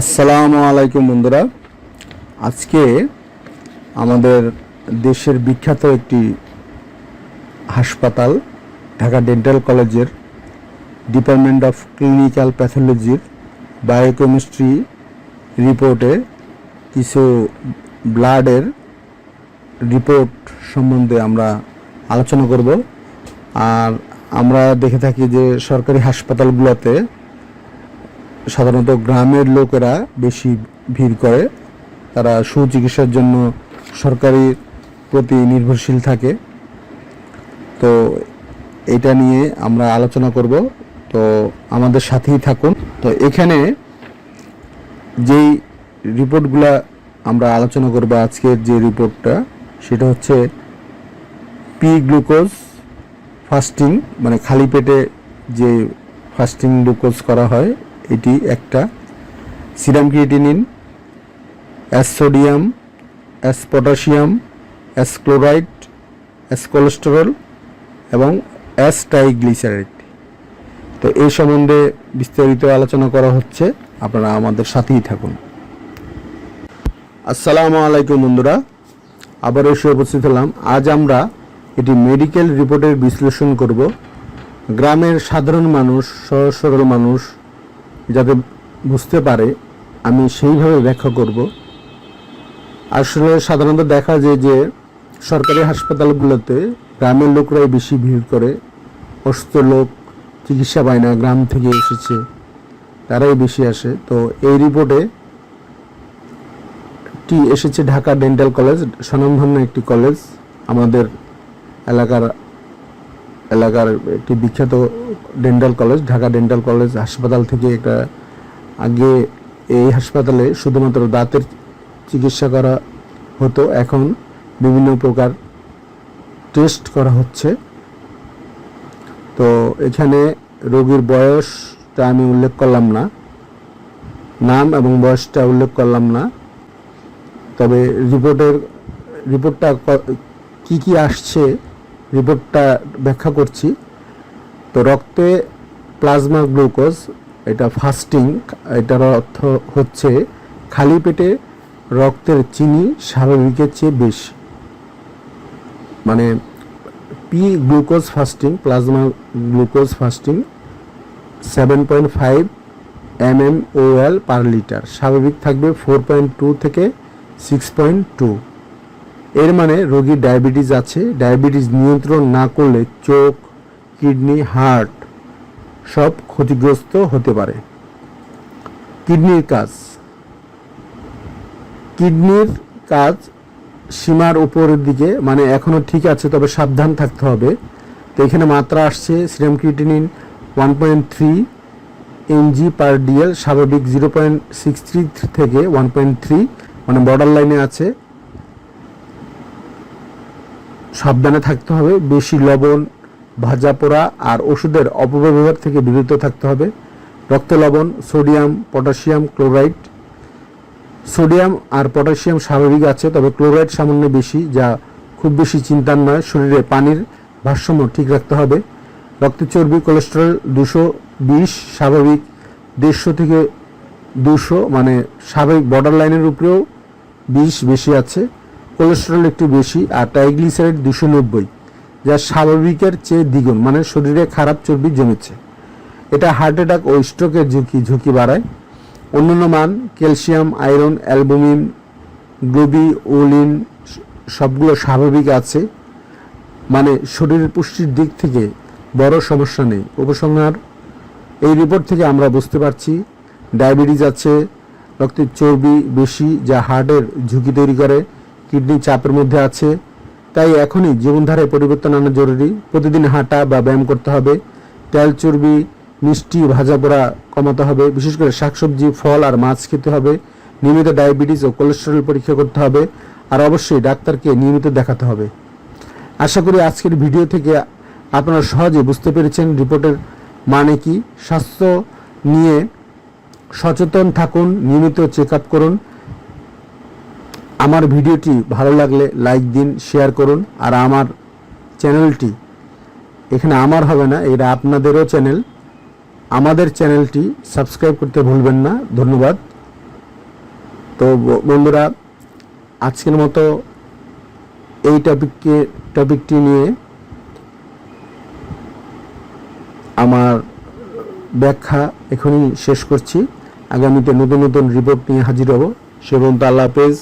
আসসালামু আলাইকুম বন্ধুরা। আজকে আমাদের দেশের বিখ্যাত একটি হাসপাতাল, ঢাকা ডেন্টাল কলেজের ডিপার্টমেন্ট অফ ক্লিনিক্যাল প্যাথোলজির বায়োকেমিস্ট্রি রিপোর্টে কিছু ব্লাডের রিপোর্ট সম্বন্ধে আমরা আলোচনা করব। আর আমরা দেখে থাকি যে সরকারি হাসপাতালগুলোতে সাধারণত গ্রামের লোকেরা বেশি ভিড় করে। তারা সুচিকিৎসার জন্য সরকারি প্রতি নির্ভরশীল থাকে। তো এটা নিয়ে আমরা আলোচনা করব। তো আমাদের সাথেই থাকুন। তো এখানে যেই রিপোর্টগুলা আমরা আলোচনা করব আজকের যে রিপোর্টটা, সেটা হচ্ছে পি গ্লুকোজ ফাস্টিং মানে খালি পেটে যে ফাস্টিং গ্লুকোজ করা হয় এটি একটা serum creatinine, S sodium, S potassium, S chloride, S cholesterol এবং অ্যাস ট্রাইগ্লিসারাইড। তো এই সম্বন্ধে বিস্তারিত আলোচনা করা হচ্ছে, আপনারা আমাদের সাথেই থাকুন। আসসালামু আলাইকুম বন্ধুরা আবার এসে উপস্থিত হলাম। আজ আমরা এটি মেডিকেল রিপোর্টের বিশ্লেষণ করব। গ্রামের সাধারণ মানুষ, সহজ সরল মানুষ যাতে বুঝতে পারে, আমি সেইভাবে ব্যাখ্যা করব। আসলে সাধারণত দেখা যায় যে, সরকারি হাসপাতালগুলোতে গ্রামের লোকরাই বেশি ভিড় করে। অসুস্থ লোক চিকিৎসা পায় না, গ্রাম থেকে এসেছে, তারাই বেশি আসে। তো এই রিপোর্টে টি এসেছে ঢাকা ডেন্টাল কলেজ, স্বনামধন্য একটি কলেজ। আমাদের এলাকার এলাকার একটি বিখ্যাত dental college Dhaka dental college হাসপাতাল থেকে একটা আগে এই হাসপাতালে শুধুমাত্র দাঁতের চিকিৎসা করা হতো, এখন বিভিন্ন প্রকার টেস্ট করা হচ্ছে। তো এখানে রোগীর বয়সটা আমি উল্লেখ করলাম না, নাম এবং বয়সটা উল্লেখ করলাম না, তবে রিপোর্টের রিপোর্টটা ক- কি আসছে রিপোর্টটা ব্যাখ্যা করছি। তো রক্তে প্লাজমা গ্লুকোজ, এটা ফাস্টিং, এটার অর্থ হচ্ছে খালি পেটে রক্তের চিনি স্বাভাবিকের চেয়ে বেশি। মানে P glucose fasting, plasma glucose fasting seven point five M M O L per litre. স্বাভাবিক থাকবে ফোর পয়েন্ট টু থেকে সিক্স পয়েন্ট টু। এর মানে রোগীর ডায়াবেটিস আছে। ডায়াবেটিস নিয়ন্ত্রণ না করলে চোখ, কিডনি, হার্ট সব ক্ষতিগ্রস্ত হতে পারে। কিডনির কাজ। কিডনির কাজ সীমার উপরের দিকে মানে এখনও ঠিক আছে, তবে সাবধান থাকতে হবে। তো এখানে মাত্রা আসছে serum creatinine one point three MG per DL, স্বাভাবিক জিরো পয়েন্ট সিক্স থ্রি থেকে ওয়ান পয়েন্ট থ্রি মানে বর্ডার লাইনে আছে। সাবধানে থাকতে হবে। বেশি লবণ, ভাজা পোড়া আর ওষুধের অপব্যবহার থেকে বিরত থাকতে হবে। রক্ত লবণ, সোডিয়াম, পটাশিয়াম, ক্লোরাইড। সোডিয়াম আর পটাশিয়াম স্বাভাবিক আছে, তবে ক্লোরাইড সামান্য বেশি, যা খুব বেশি চিন্তার নয়। শরীরে পানির ভারসাম্য ঠিক রাখতে হবে। রক্তে চর্বি, কোলেস্টেরল দুশো বিশ, স্বাভাবিক দেড়শো থেকে দুশো মানে স্বাভাবিক বর্ডার লাইনের উপরেও বিষ বেশি আছে। কোলেস্টেরল একটু বেশি আর ট্রাইগ্লিসারাইড দুশো নব্বই, যা স্বাভাবিকের চেয়ে দ্বিগুণ মানে শরীরে খারাপ চর্বি জমেছে। এটা হার্ট অ্যাটাক ও স্ট্রোকের ঝুঁকি ঝুঁকি বাড়ায়। অন্যান্য মান calcium iron albumin globulin সবগুলো স্বাভাবিক আছে। মানে শরীরের পুষ্টির দিক থেকে বড় সমস্যা নেই। উপসংহার, এই রিপোর্ট থেকে আমরা বুঝতে পারছি ডায়াবেটিস আছে, রক্তের চর্বি বেশি, যা হার্টের ঝুঁকি তৈরি করে। কিডনি চাপের মধ্যে আছে। তাই এখনই জীবনধারায় পরিবর্তন আনা জরুরি। প্রতিদিন হাঁটা বা ব্যায়াম করতে হবে। তেল, চর্বি, মিষ্টি, ভাজা পোড়া কমাতে হবে। বিশেষ করে শাকসবজি, ফল আর মাছ খেতে হবে। নিয়মিত ডায়াবেটিস ও কোলেস্টেরল পরীক্ষা করতে হবে। আর অবশ্যই ডাক্তারকে নিয়মিত দেখাতে হবে। আশা করি আজকের ভিডিও থেকে আপনারা সহজে বুঝতে পেরেছেন রিপোর্টের মানে কি। স্বাস্থ্য নিয়ে সচেতন থাকুন, নিয়মিত চেক আপ করুন। আমার ভিডিওটি ভালো লাগলে লাইক দিন, শেয়ার করুন, আর আমার চ্যানেলটি, এখানে আমার হবে না, এটা আপনাদেরও চ্যানেল। আমাদের চ্যানেলটি সাবস্ক্রাইব করতে ভুলবেন না, ধন্যবাদ। তো বন্ধুরা, আজকের মতো এই টপিককে, টপিকটি নিয়ে আমার ব্যাখ্যা এখনই শেষ করছি। আগামীতে নতুন নতুন রিপোর্ট নিয়ে হাজির হব। সে পর্যন্ত আল্লাহ হাফেজ।